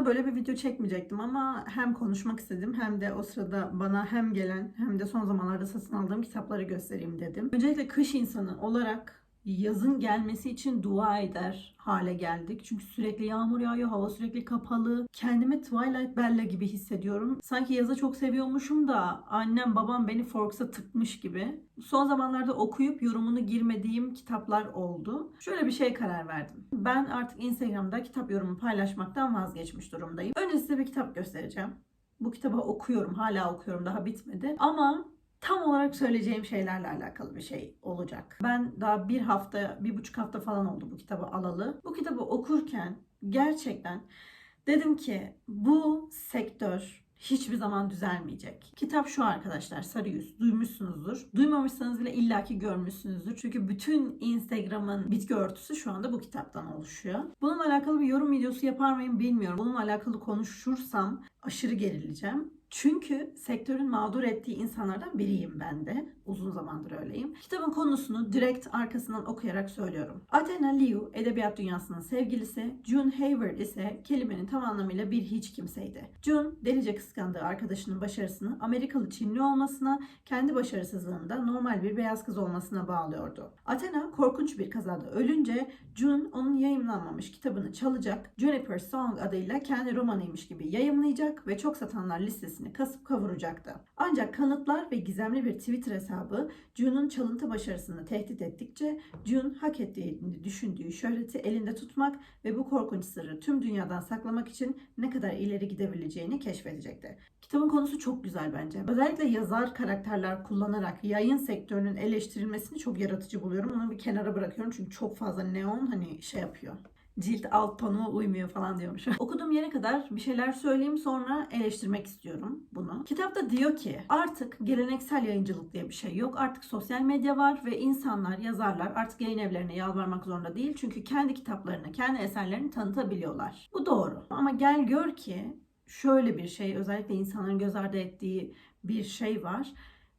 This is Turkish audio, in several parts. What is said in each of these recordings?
Aslında böyle bir video çekmeyecektim ama hem konuşmak istedim hem de o sırada bana hem gelen hem de son zamanlarda satın aldığım kitapları göstereyim dedim. Öncelikle kış insanı olarak yazın gelmesi için dua eder hale geldik. Çünkü sürekli yağmur yağıyor, hava sürekli kapalı. Kendimi Twilight Bella gibi hissediyorum. Sanki yazı çok seviyormuşum da annem babam beni Forks'a tıkmış gibi. Son zamanlarda okuyup yorumunu girmediğim kitaplar oldu. Şöyle bir şey karar verdim. Ben artık Instagram'da kitap yorumu paylaşmaktan vazgeçmiş durumdayım. Önce size bir kitap göstereceğim. Bu kitabı okuyorum, hala okuyorum, daha bitmedi. Ama tam olarak söyleyeceğim şeylerle alakalı bir şey olacak. Ben daha bir hafta, bir buçuk hafta falan oldu bu kitabı alalı. Bu kitabı okurken gerçekten dedim ki bu sektör hiçbir zaman düzelmeyecek. Kitap şu arkadaşlar Sarı Yüz. Duymuşsunuzdur. Duymamışsanız bile illaki görmüşsünüzdür. Çünkü bütün Instagram'ın bitki örtüsü şu anda bu kitaptan oluşuyor. Bununla alakalı bir yorum videosu yapar mıyım bilmiyorum. Bununla alakalı konuşursam aşırı gerileceğim. Çünkü sektörün mağdur ettiği insanlardan biriyim ben de. Uzun zamandır öyleyim. Kitabın konusunu direkt arkasından okuyarak söylüyorum. Athena Liu edebiyat dünyasının sevgilisi, June Hayward ise kelimenin tam anlamıyla bir hiç kimseydi. June delice kıskandığı arkadaşının başarısını Amerikalı Çinli olmasına, kendi başarısızlığını da normal bir beyaz kız olmasına bağlıyordu. Athena korkunç bir kazada ölünce June onun yayımlanmamış kitabını çalacak, Juniper Song adıyla kendi romanıymış gibi yayımlayacak ve çok satanlar listesini kasıp kavuracaktı. Ancak kanıtlar ve gizemli bir Twitter hesabı June'un çalıntı başarısını tehdit ettikçe June hak ettiğini düşündüğü şöhreti elinde tutmak ve bu korkunç sırrı tüm dünyadan saklamak için ne kadar ileri gidebileceğini keşfedecekti. Kitabın konusu çok güzel bence. Özellikle yazar karakterler kullanarak yayın sektörünün eleştirilmesini çok yaratıcı buluyorum. Onu bir kenara bırakıyorum çünkü çok fazla neon hani şey yapıyor cilt alt tonu uymuyor falan diyormuş. Okuduğum yere kadar bir şeyler söyleyeyim sonra eleştirmek istiyorum bunu. Kitapta diyor ki artık geleneksel yayıncılık diye bir şey yok. Artık sosyal medya var ve insanlar, yazarlar artık yayın evlerine yalvarmak zorunda değil. Çünkü kendi kitaplarını, kendi eserlerini tanıtabiliyorlar. Bu doğru. Ama gel gör ki şöyle bir şey özellikle insanların göz ardı ettiği bir şey var.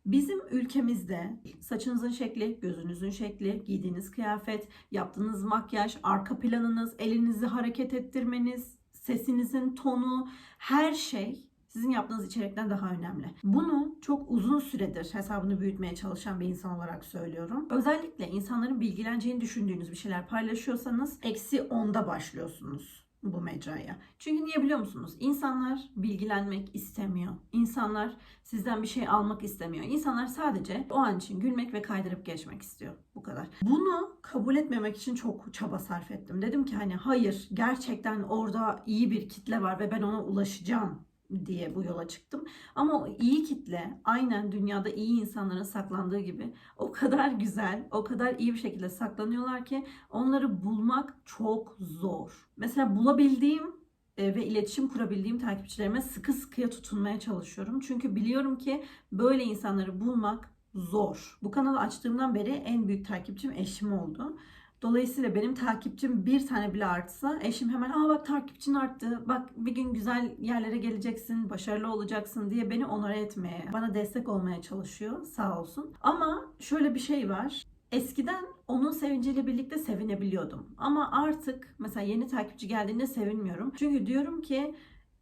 Bizim ülkemizde saçınızın şekli, gözünüzün şekli, giydiğiniz kıyafet, yaptığınız makyaj, arka planınız, elinizi hareket ettirmeniz, sesinizin tonu, her şey sizin yaptığınız içerikten daha önemli. Bunu çok uzun süredir hesabını büyütmeye çalışan bir insan olarak söylüyorum. Özellikle insanların bilgileneceğini düşündüğünüz bir şeyler paylaşıyorsanız eksi onda başlıyorsunuz bu mecraya. Çünkü niye biliyor musunuz? İnsanlar bilgilenmek istemiyor. İnsanlar sizden bir şey almak istemiyor. İnsanlar sadece o an için gülmek ve kaydırıp geçmek istiyor. Bu kadar. Bunu kabul etmemek için çok çaba sarf ettim. Dedim ki hani hayır gerçekten orada iyi bir kitle var ve ben ona ulaşacağım diye bu yola çıktım. Ama o iyi kitle aynen dünyada iyi insanların saklandığı gibi o kadar güzel, o kadar iyi bir şekilde saklanıyorlar ki onları bulmak çok zor. Mesela bulabildiğim e, ve iletişim kurabildiğim takipçilerime sıkı sıkıya tutunmaya çalışıyorum. Çünkü biliyorum ki böyle insanları bulmak zor. Bu kanalı açtığımdan beri en büyük takipçim eşim oldu. Dolayısıyla benim takipçim bir tane bile artsa eşim hemen aa bak takipçin arttı bak bir gün güzel yerlere geleceksin başarılı olacaksın diye beni onore etmeye bana destek olmaya çalışıyor sağ olsun. Ama şöyle bir şey var eskiden onun sevinciyle birlikte sevinebiliyordum. Ama artık mesela yeni takipçi geldiğinde sevinmiyorum. Çünkü diyorum ki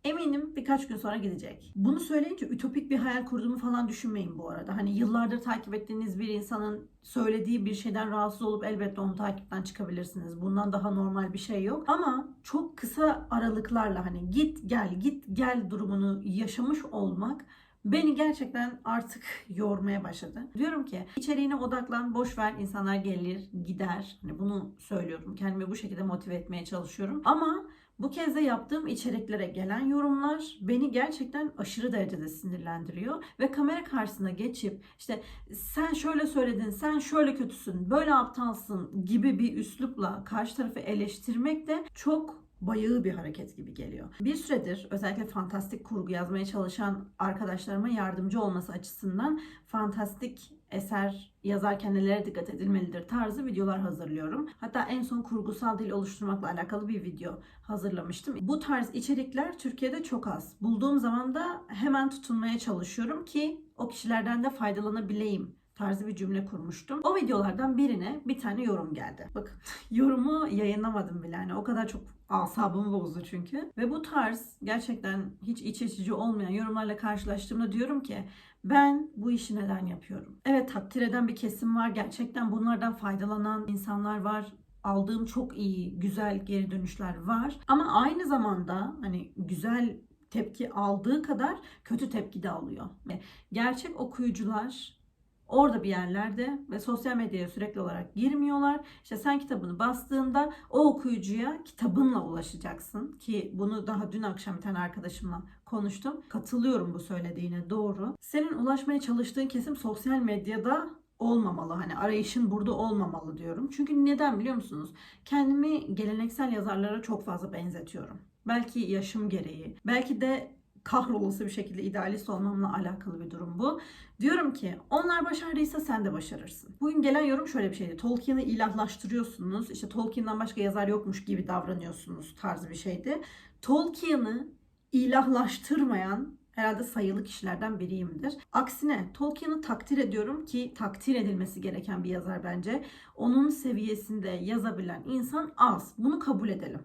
Eminim birkaç gün sonra gidecek. Bunu söyleyince ütopik bir hayal kurduğumu falan düşünmeyin bu arada. Hani yıllardır takip ettiğiniz bir insanın söylediği bir şeyden rahatsız olup elbette onu takipten çıkabilirsiniz. Bundan daha normal bir şey yok. Ama çok kısa aralıklarla hani git gel git gel durumunu yaşamış olmak beni gerçekten artık yormaya başladı. Diyorum ki içeriğine odaklan, boş ver insanlar gelir, gider. Hani bunu söylüyorum. Kendimi bu şekilde motive etmeye çalışıyorum. Ama bu kez de yaptığım içeriklere gelen yorumlar beni gerçekten aşırı derecede sinirlendiriyor ve kamera karşısına geçip işte sen şöyle söyledin, sen şöyle kötüsün, böyle aptalsın gibi bir üslupla karşı tarafı eleştirmek de çok bayağı bir hareket gibi geliyor. Bir süredir özellikle fantastik kurgu yazmaya çalışan arkadaşlarıma yardımcı olması açısından fantastik eser yazarken nelere dikkat edilmelidir tarzı videolar hazırlıyorum. Hatta en son kurgusal dil oluşturmakla alakalı bir video hazırlamıştım. Bu tarz içerikler Türkiye'de çok az. Bulduğum zaman da hemen tutunmaya çalışıyorum ki o kişilerden de faydalanabileyim tarzı bir cümle kurmuştum. O videolardan birine bir tane yorum geldi. Bakın yorumu yayınlamadım bile. Yani o kadar çok asabımı bozdu çünkü. Ve bu tarz gerçekten hiç iç açıcı olmayan yorumlarla karşılaştığımda diyorum ki ben bu işi neden yapıyorum? Evet takdir eden bir kesim var. Gerçekten bunlardan faydalanan insanlar var aldığım çok iyi, güzel geri dönüşler var. Ama aynı zamanda hani güzel tepki aldığı kadar kötü tepki de alıyor. Gerçek okuyucular orada bir yerlerde ve sosyal medyaya sürekli olarak girmiyorlar. İşte sen kitabını bastığında o okuyucuya kitabınla ulaşacaksın ki bunu daha dün akşam bir tane arkadaşımla konuştum. Katılıyorum bu söylediğine doğru. Senin ulaşmaya çalıştığın kesim sosyal medyada olmamalı. Hani arayışın burada olmamalı diyorum. Çünkü neden biliyor musunuz? Kendimi geleneksel yazarlara çok fazla benzetiyorum. Belki yaşım gereği, belki de kahrolası bir şekilde idealist olmamla alakalı bir durum bu. Diyorum ki onlar başardıysa sen de başarırsın. Bugün gelen yorum şöyle bir şeydi. Tolkien'i ilahlaştırıyorsunuz. İşte Tolkien'den başka yazar yokmuş gibi davranıyorsunuz tarzı bir şeydi. Tolkien'i ilahlaştırmayan herhalde sayılı kişilerden biriyimdir. Aksine Tolkien'i takdir ediyorum ki takdir edilmesi gereken bir yazar bence. Onun seviyesinde yazabilen insan az. Bunu kabul edelim.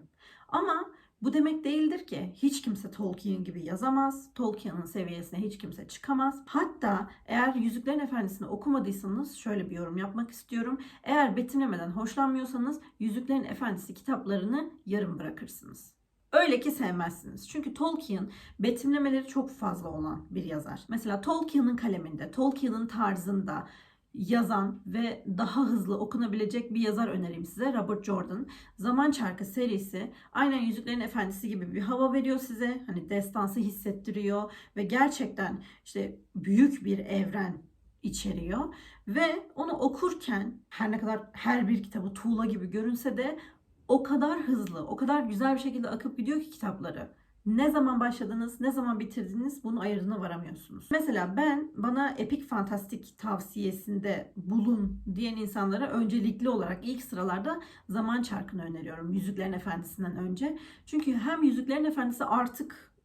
Ama bu demek değildir ki hiç kimse Tolkien gibi yazamaz. Tolkien'in seviyesine hiç kimse çıkamaz. Hatta eğer Yüzüklerin Efendisi'ni okumadıysanız şöyle bir yorum yapmak istiyorum. Eğer betimlemeden hoşlanmıyorsanız Yüzüklerin Efendisi kitaplarını yarım bırakırsınız. Öyle ki sevmezsiniz. Çünkü Tolkien betimlemeleri çok fazla olan bir yazar. Mesela Tolkien'in kaleminde, Tolkien'in tarzında yazan ve daha hızlı okunabilecek bir yazar önereyim size. Robert Jordan. Zaman Çarkı serisi aynen Yüzüklerin Efendisi gibi bir hava veriyor size. Hani destansı hissettiriyor ve gerçekten işte büyük bir evren içeriyor ve onu okurken her ne kadar her bir kitabı tuğla gibi görünse de o kadar hızlı, o kadar güzel bir şekilde akıp gidiyor ki kitapları. Ne zaman başladınız, ne zaman bitirdiniz bunun ayırdığına varamıyorsunuz. Mesela ben bana epik fantastik tavsiyesinde bulun diyen insanlara öncelikli olarak ilk sıralarda Zaman Çarkı'nı öneriyorum. Yüzüklerin Efendisi'nden önce. Çünkü hem Yüzüklerin Efendisi artık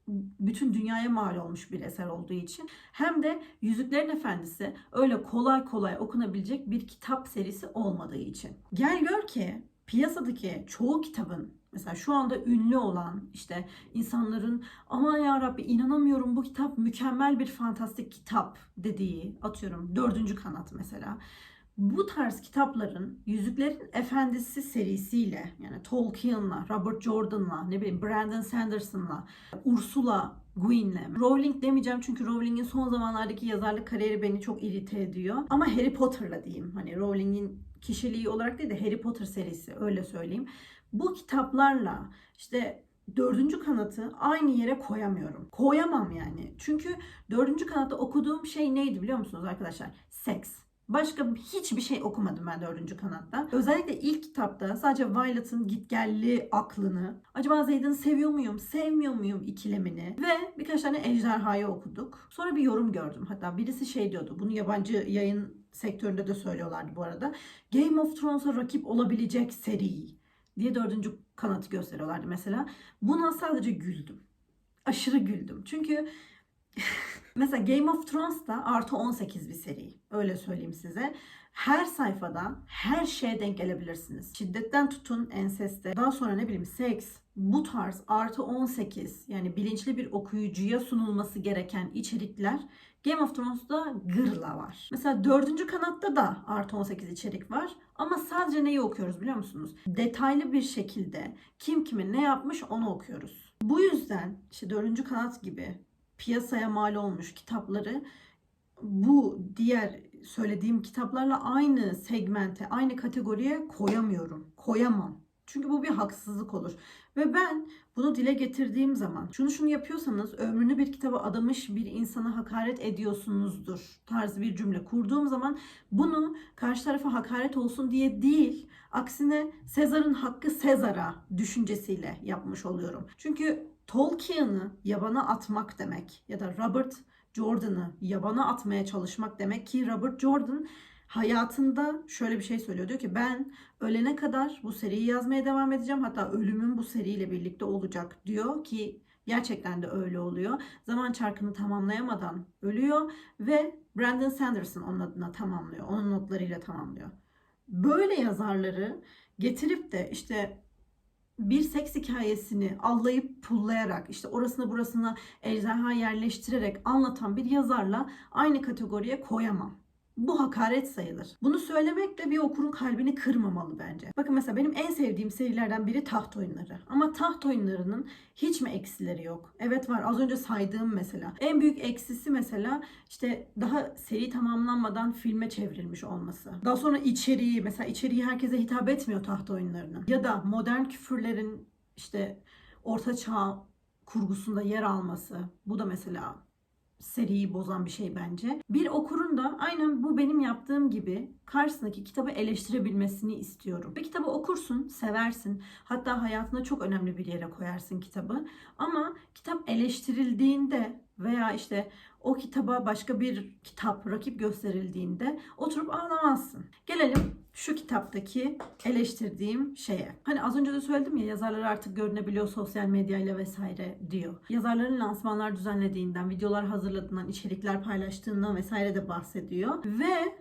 bütün dünyaya mal olmuş bir eser olduğu için hem de Yüzüklerin Efendisi öyle kolay kolay okunabilecek bir kitap serisi olmadığı için. Gel gör ki piyasadaki çoğu kitabın mesela şu anda ünlü olan işte insanların aman ya Rabbi inanamıyorum bu kitap mükemmel bir fantastik kitap dediği atıyorum dördüncü kanat mesela. Bu tarz kitapların Yüzüklerin Efendisi serisiyle yani Tolkien'la, Robert Jordan'la, ne bileyim Brandon Sanderson'la, Ursula Guin'le. Rowling demeyeceğim çünkü Rowling'in son zamanlardaki yazarlık kariyeri beni çok irite ediyor. Ama Harry Potter'la diyeyim. Hani Rowling'in kişiliği olarak değil de Harry Potter serisi öyle söyleyeyim. Bu kitaplarla işte dördüncü kanatı aynı yere koyamıyorum. Koyamam yani. Çünkü dördüncü kanatta okuduğum şey neydi biliyor musunuz arkadaşlar? Seks. Başka hiçbir şey okumadım ben dördüncü kanatta. Özellikle ilk kitapta sadece Violet'ın gitgelli aklını, acaba Zeydan'ı seviyor muyum, sevmiyor muyum ikilemini ve birkaç tane ejderhayı okuduk. Sonra bir yorum gördüm. Hatta birisi şey diyordu, bunu yabancı yayın sektöründe de söylüyorlardı bu arada. Game of Thrones'a rakip olabilecek seri diye dördüncü kanatı gösteriyorlardı mesela. Buna sadece güldüm. Aşırı güldüm. Çünkü mesela Game of Thrones da artı 18 bir seri. Öyle söyleyeyim size. Her sayfada her şeye denk gelebilirsiniz. Şiddetten tutun enseste. Daha sonra ne bileyim seks, bu tarz artı 18 yani bilinçli bir okuyucuya sunulması gereken içerikler Game of Thrones'da gırla var. Mesela dördüncü kanatta da artı 18 içerik var. Ama sadece neyi okuyoruz biliyor musunuz? Detaylı bir şekilde kim kimin ne yapmış onu okuyoruz. Bu yüzden işte dördüncü kanat gibi piyasaya mal olmuş kitapları bu diğer söylediğim kitaplarla aynı segmente, aynı kategoriye koyamıyorum. Koyamam. Çünkü bu bir haksızlık olur. Ve ben bunu dile getirdiğim zaman şunu şunu yapıyorsanız ömrünü bir kitaba adamış bir insana hakaret ediyorsunuzdur tarzı bir cümle kurduğum zaman bunu karşı tarafa hakaret olsun diye değil aksine Sezar'ın hakkı Sezar'a düşüncesiyle yapmış oluyorum. Çünkü Tolkien'ı yabana atmak demek ya da Robert Jordan'ı yabana atmaya çalışmak demek ki Robert Jordan hayatında şöyle bir şey söylüyor. Diyor ki ben ölene kadar bu seriyi yazmaya devam edeceğim. Hatta ölümüm bu seriyle birlikte olacak diyor ki Gerçekten de öyle oluyor. Zaman çarkını tamamlayamadan ölüyor ve Brandon Sanderson onun adına tamamlıyor. Onun notlarıyla tamamlıyor. Böyle yazarları getirip de işte bir seks hikayesini allayıp pullayarak işte orasına burasına ejderha yerleştirerek anlatan bir yazarla aynı kategoriye koyamam. Bu hakaret sayılır. Bunu söylemekle bir okurun kalbini kırmamalı bence. Bakın mesela benim en sevdiğim serilerden biri taht oyunları. Ama taht oyunlarının hiç mi eksileri yok? Evet var. Az önce saydığım mesela. En büyük eksisi mesela işte daha seri tamamlanmadan filme çevrilmiş olması. Daha sonra içeriği mesela içeriği herkese hitap etmiyor taht oyunlarının. Ya da modern küfürlerin işte orta çağ kurgusunda yer alması. Bu da mesela seriyi bozan bir şey bence. Bir okurun da aynen bu benim yaptığım gibi karşısındaki kitabı eleştirebilmesini istiyorum. Bir kitabı okursun, seversin. Hatta hayatına çok önemli bir yere koyarsın kitabı. Ama kitap eleştirildiğinde veya işte o kitaba başka bir kitap rakip gösterildiğinde oturup ağlamazsın. Gelelim şu kitaptaki eleştirdiğim şeye. Hani az önce de söyledim ya yazarlar artık görünebiliyor sosyal medyayla vesaire diyor. Yazarların lansmanlar düzenlediğinden, videolar hazırladığından, içerikler paylaştığından vesaire de bahsediyor. Ve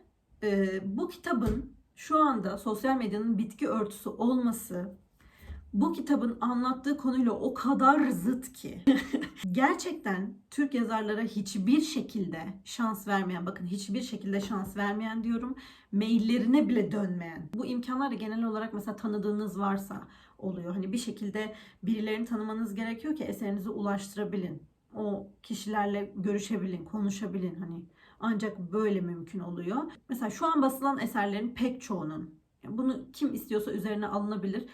e, bu kitabın şu anda sosyal medyanın bitki örtüsü olması bu kitabın anlattığı konuyla o kadar zıt ki. Gerçekten Türk yazarlara hiçbir şekilde şans vermeyen, bakın hiçbir şekilde şans vermeyen diyorum, maillerine bile dönmeyen. Bu imkanlar da genel olarak mesela tanıdığınız varsa oluyor. Hani bir şekilde birilerini tanımanız gerekiyor ki eserinizi ulaştırabilin. O kişilerle görüşebilin, konuşabilin hani. Ancak böyle mümkün oluyor. Mesela şu an basılan eserlerin pek çoğunun bunu kim istiyorsa üzerine alınabilir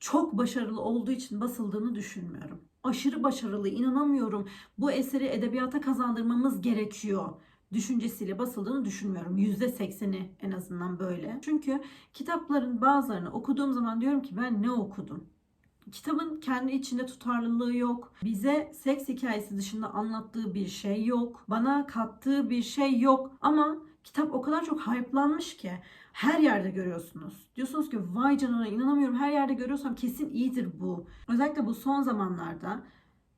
çok başarılı olduğu için basıldığını düşünmüyorum. Aşırı başarılı, inanamıyorum. Bu eseri edebiyata kazandırmamız gerekiyor düşüncesiyle basıldığını düşünmüyorum. %80'i en azından böyle. Çünkü kitapların bazılarını okuduğum zaman diyorum ki ben ne okudum? Kitabın kendi içinde tutarlılığı yok. Bize seks hikayesi dışında anlattığı bir şey yok. Bana kattığı bir şey yok. Ama kitap o kadar çok hype'lanmış ki her yerde görüyorsunuz. Diyorsunuz ki vay canına inanamıyorum her yerde görüyorsam kesin iyidir bu. Özellikle bu son zamanlarda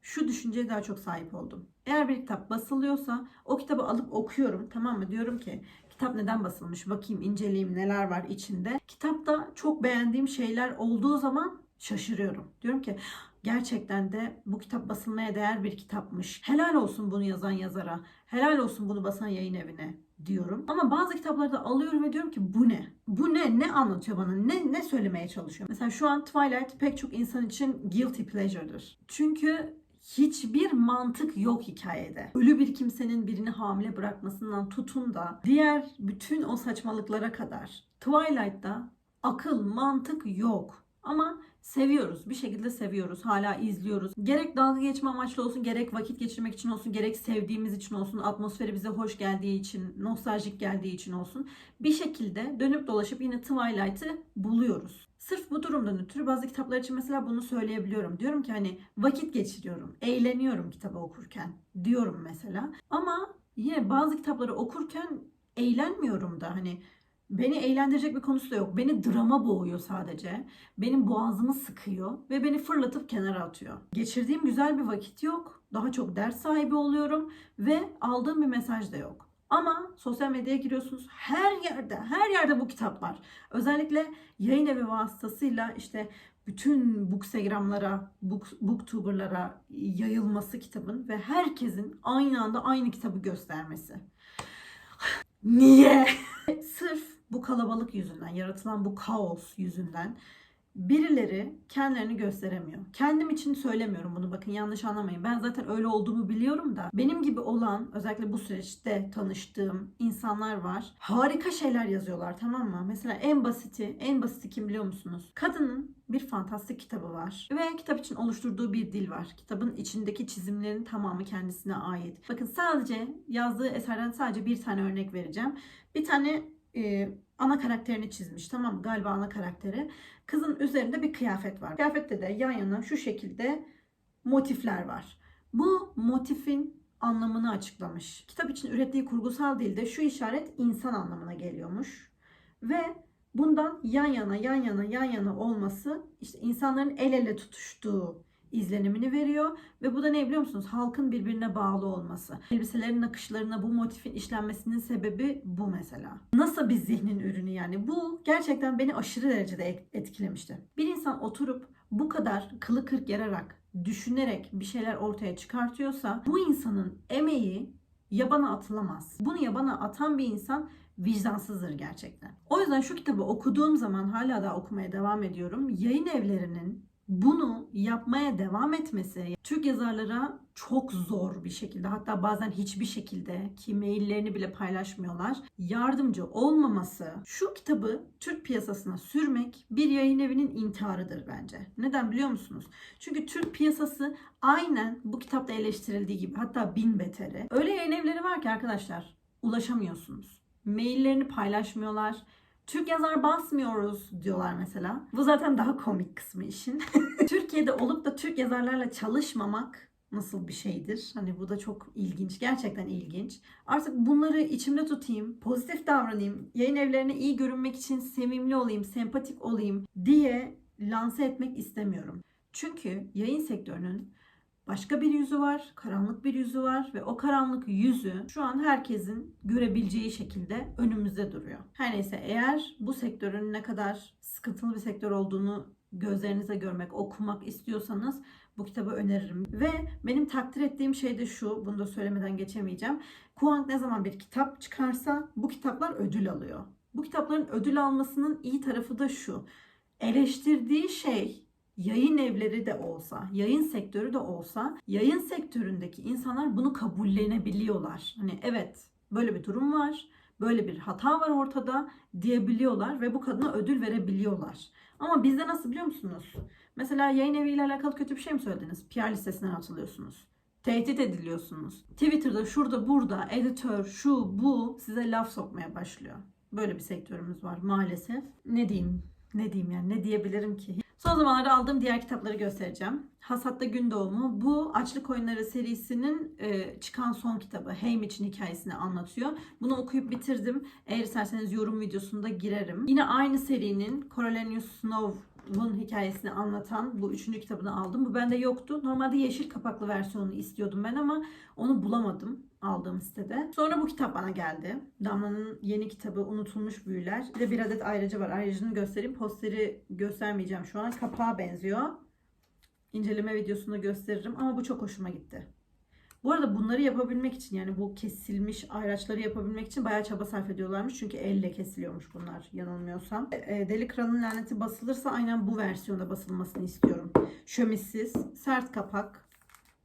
şu düşünceye daha çok sahip oldum. Eğer bir kitap basılıyorsa o kitabı alıp okuyorum tamam mı? Diyorum ki kitap neden basılmış bakayım inceleyeyim neler var içinde. Kitapta çok beğendiğim şeyler olduğu zaman şaşırıyorum. Diyorum ki gerçekten de bu kitap basılmaya değer bir kitapmış. Helal olsun bunu yazan yazara. Helal olsun bunu basan yayın evine diyorum. Ama bazı kitapları da alıyorum ve diyorum ki bu ne? Bu ne? Ne anlatıyor bana? Ne ne söylemeye çalışıyor? Mesela şu an Twilight pek çok insan için guilty pleasure'dır. Çünkü hiçbir mantık yok hikayede. Ölü bir kimsenin birini hamile bırakmasından tutun da diğer bütün o saçmalıklara kadar Twilight'ta akıl, mantık yok. Ama seviyoruz. Bir şekilde seviyoruz. Hala izliyoruz. Gerek dalga geçme amaçlı olsun, gerek vakit geçirmek için olsun, gerek sevdiğimiz için olsun, atmosferi bize hoş geldiği için, nostaljik geldiği için olsun. Bir şekilde dönüp dolaşıp yine Twilight'ı buluyoruz. Sırf bu durumdan ötürü bazı kitaplar için mesela bunu söyleyebiliyorum. Diyorum ki hani vakit geçiriyorum, eğleniyorum kitabı okurken diyorum mesela. Ama yine bazı kitapları okurken eğlenmiyorum da hani Beni eğlendirecek bir konusu da yok. Beni drama boğuyor sadece. Benim boğazımı sıkıyor ve beni fırlatıp kenara atıyor. Geçirdiğim güzel bir vakit yok. Daha çok ders sahibi oluyorum ve aldığım bir mesaj da yok. Ama sosyal medyaya giriyorsunuz her yerde, her yerde bu kitap var. Özellikle yayın evi vasıtasıyla işte bütün bookstagramlara, book, booktuberlara yayılması kitabın ve herkesin aynı anda aynı kitabı göstermesi. Niye? Sırf bu kalabalık yüzünden, yaratılan bu kaos yüzünden birileri kendilerini gösteremiyor. Kendim için söylemiyorum bunu bakın yanlış anlamayın. Ben zaten öyle olduğumu biliyorum da benim gibi olan özellikle bu süreçte tanıştığım insanlar var. Harika şeyler yazıyorlar tamam mı? Mesela en basiti, en basiti kim biliyor musunuz? Kadının bir fantastik kitabı var ve kitap için oluşturduğu bir dil var. Kitabın içindeki çizimlerin tamamı kendisine ait. Bakın sadece yazdığı eserden sadece bir tane örnek vereceğim. Bir tane e, ana karakterini çizmiş. Tamam mı? Galiba ana karakteri. Kızın üzerinde bir kıyafet var. Kıyafette de yan yana şu şekilde motifler var. Bu motifin anlamını açıklamış. Kitap için ürettiği kurgusal dilde şu işaret insan anlamına geliyormuş. Ve bundan yan yana yan yana yan yana olması işte insanların el ele tutuştuğu izlenimini veriyor ve bu da ne biliyor musunuz? Halkın birbirine bağlı olması. Elbiselerin nakışlarına bu motifin işlenmesinin sebebi bu mesela. Nasıl bir zihnin ürünü yani? Bu gerçekten beni aşırı derecede et- etkilemişti. Bir insan oturup bu kadar kılı kırk yararak, düşünerek bir şeyler ortaya çıkartıyorsa bu insanın emeği yabana atılamaz. Bunu yabana atan bir insan vicdansızdır gerçekten. O yüzden şu kitabı okuduğum zaman hala da okumaya devam ediyorum. Yayın evlerinin bunu yapmaya devam etmesi Türk yazarlara çok zor bir şekilde hatta bazen hiçbir şekilde ki maillerini bile paylaşmıyorlar yardımcı olmaması şu kitabı Türk piyasasına sürmek bir yayın evinin intiharıdır bence. Neden biliyor musunuz? Çünkü Türk piyasası aynen bu kitapta eleştirildiği gibi hatta bin beteri. Öyle yayın evleri var ki arkadaşlar ulaşamıyorsunuz. Maillerini paylaşmıyorlar. Türk yazar basmıyoruz diyorlar mesela. Bu zaten daha komik kısmı işin. Türkiye'de olup da Türk yazarlarla çalışmamak nasıl bir şeydir? Hani bu da çok ilginç. Gerçekten ilginç. Artık bunları içimde tutayım, pozitif davranayım, yayın evlerine iyi görünmek için sevimli olayım, sempatik olayım diye lanse etmek istemiyorum. Çünkü yayın sektörünün başka bir yüzü var, karanlık bir yüzü var ve o karanlık yüzü şu an herkesin görebileceği şekilde önümüzde duruyor. Her neyse eğer bu sektörün ne kadar sıkıntılı bir sektör olduğunu gözlerinize görmek, okumak istiyorsanız bu kitabı öneririm. Ve benim takdir ettiğim şey de şu, bunu da söylemeden geçemeyeceğim. Kuang ne zaman bir kitap çıkarsa bu kitaplar ödül alıyor. Bu kitapların ödül almasının iyi tarafı da şu. Eleştirdiği şey yayın evleri de olsa, yayın sektörü de olsa, yayın sektöründeki insanlar bunu kabullenebiliyorlar. Hani evet böyle bir durum var, böyle bir hata var ortada diyebiliyorlar ve bu kadına ödül verebiliyorlar. Ama bizde nasıl biliyor musunuz? Mesela yayın eviyle alakalı kötü bir şey mi söylediniz? PR listesinden atılıyorsunuz. Tehdit ediliyorsunuz. Twitter'da şurada burada editör şu bu size laf sokmaya başlıyor. Böyle bir sektörümüz var maalesef. Ne diyeyim? Ne diyeyim yani ne diyebilirim ki? Son zamanlarda aldığım diğer kitapları göstereceğim. Hasatta Gün Doğumu. Bu Açlık Oyunları serisinin e, çıkan son kitabı. Haymitch'in hikayesini anlatıyor. Bunu okuyup bitirdim. Eğer isterseniz yorum videosunda girerim. Yine aynı serinin Coriolanus Snow'un hikayesini anlatan bu üçüncü kitabını aldım. Bu bende yoktu. Normalde yeşil kapaklı versiyonunu istiyordum ben ama onu bulamadım aldığım sitede. Sonra bu kitap bana geldi. Damla'nın yeni kitabı Unutulmuş Büyüler. Bir de bir adet ayrıcı var. Ayrıcını göstereyim. Posteri göstermeyeceğim şu an. Kapağa benziyor. İnceleme videosunda gösteririm ama bu çok hoşuma gitti. Bu arada bunları yapabilmek için yani bu kesilmiş ayraçları yapabilmek için bayağı çaba sarf ediyorlarmış. Çünkü elle kesiliyormuş bunlar yanılmıyorsam. E, Deli Kral'ın laneti basılırsa aynen bu versiyonda basılmasını istiyorum. Şömissiz, sert kapak,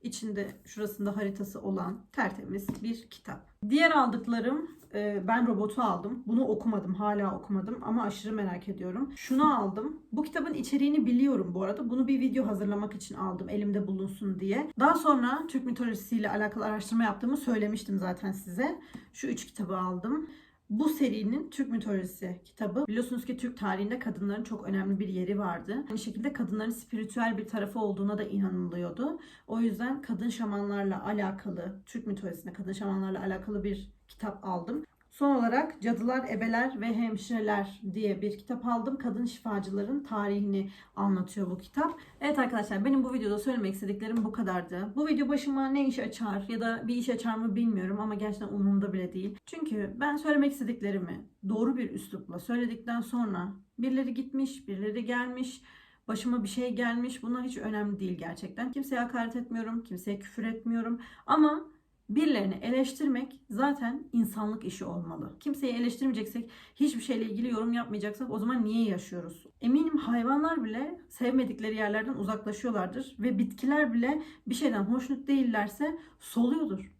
içinde şurasında haritası olan tertemiz bir kitap. Diğer aldıklarım e, ben robotu aldım. Bunu okumadım hala okumadım ama aşırı merak ediyorum. Şunu aldım. Bu kitabın içeriğini biliyorum bu arada. Bunu bir video hazırlamak için aldım elimde bulunsun diye. Daha sonra Türk mitolojisiyle alakalı araştırma yaptığımı söylemiştim zaten size. Şu üç kitabı aldım. Bu serinin Türk mitolojisi kitabı. Biliyorsunuz ki Türk tarihinde kadınların çok önemli bir yeri vardı. Aynı şekilde kadınların spiritüel bir tarafı olduğuna da inanılıyordu. O yüzden kadın şamanlarla alakalı, Türk mitolojisinde kadın şamanlarla alakalı bir kitap aldım. Son olarak Cadılar, Ebeler ve Hemşireler diye bir kitap aldım. Kadın şifacıların tarihini anlatıyor bu kitap. Evet arkadaşlar benim bu videoda söylemek istediklerim bu kadardı. Bu video başıma ne iş açar ya da bir iş açar mı bilmiyorum ama gerçekten umurumda bile değil. Çünkü ben söylemek istediklerimi doğru bir üslupla söyledikten sonra birileri gitmiş, birileri gelmiş, başıma bir şey gelmiş. Bunlar hiç önemli değil gerçekten. Kimseye hakaret etmiyorum, kimseye küfür etmiyorum ama birilerini eleştirmek zaten insanlık işi olmalı. Kimseyi eleştirmeyeceksek, hiçbir şeyle ilgili yorum yapmayacaksak o zaman niye yaşıyoruz? Eminim hayvanlar bile sevmedikleri yerlerden uzaklaşıyorlardır ve bitkiler bile bir şeyden hoşnut değillerse soluyordur.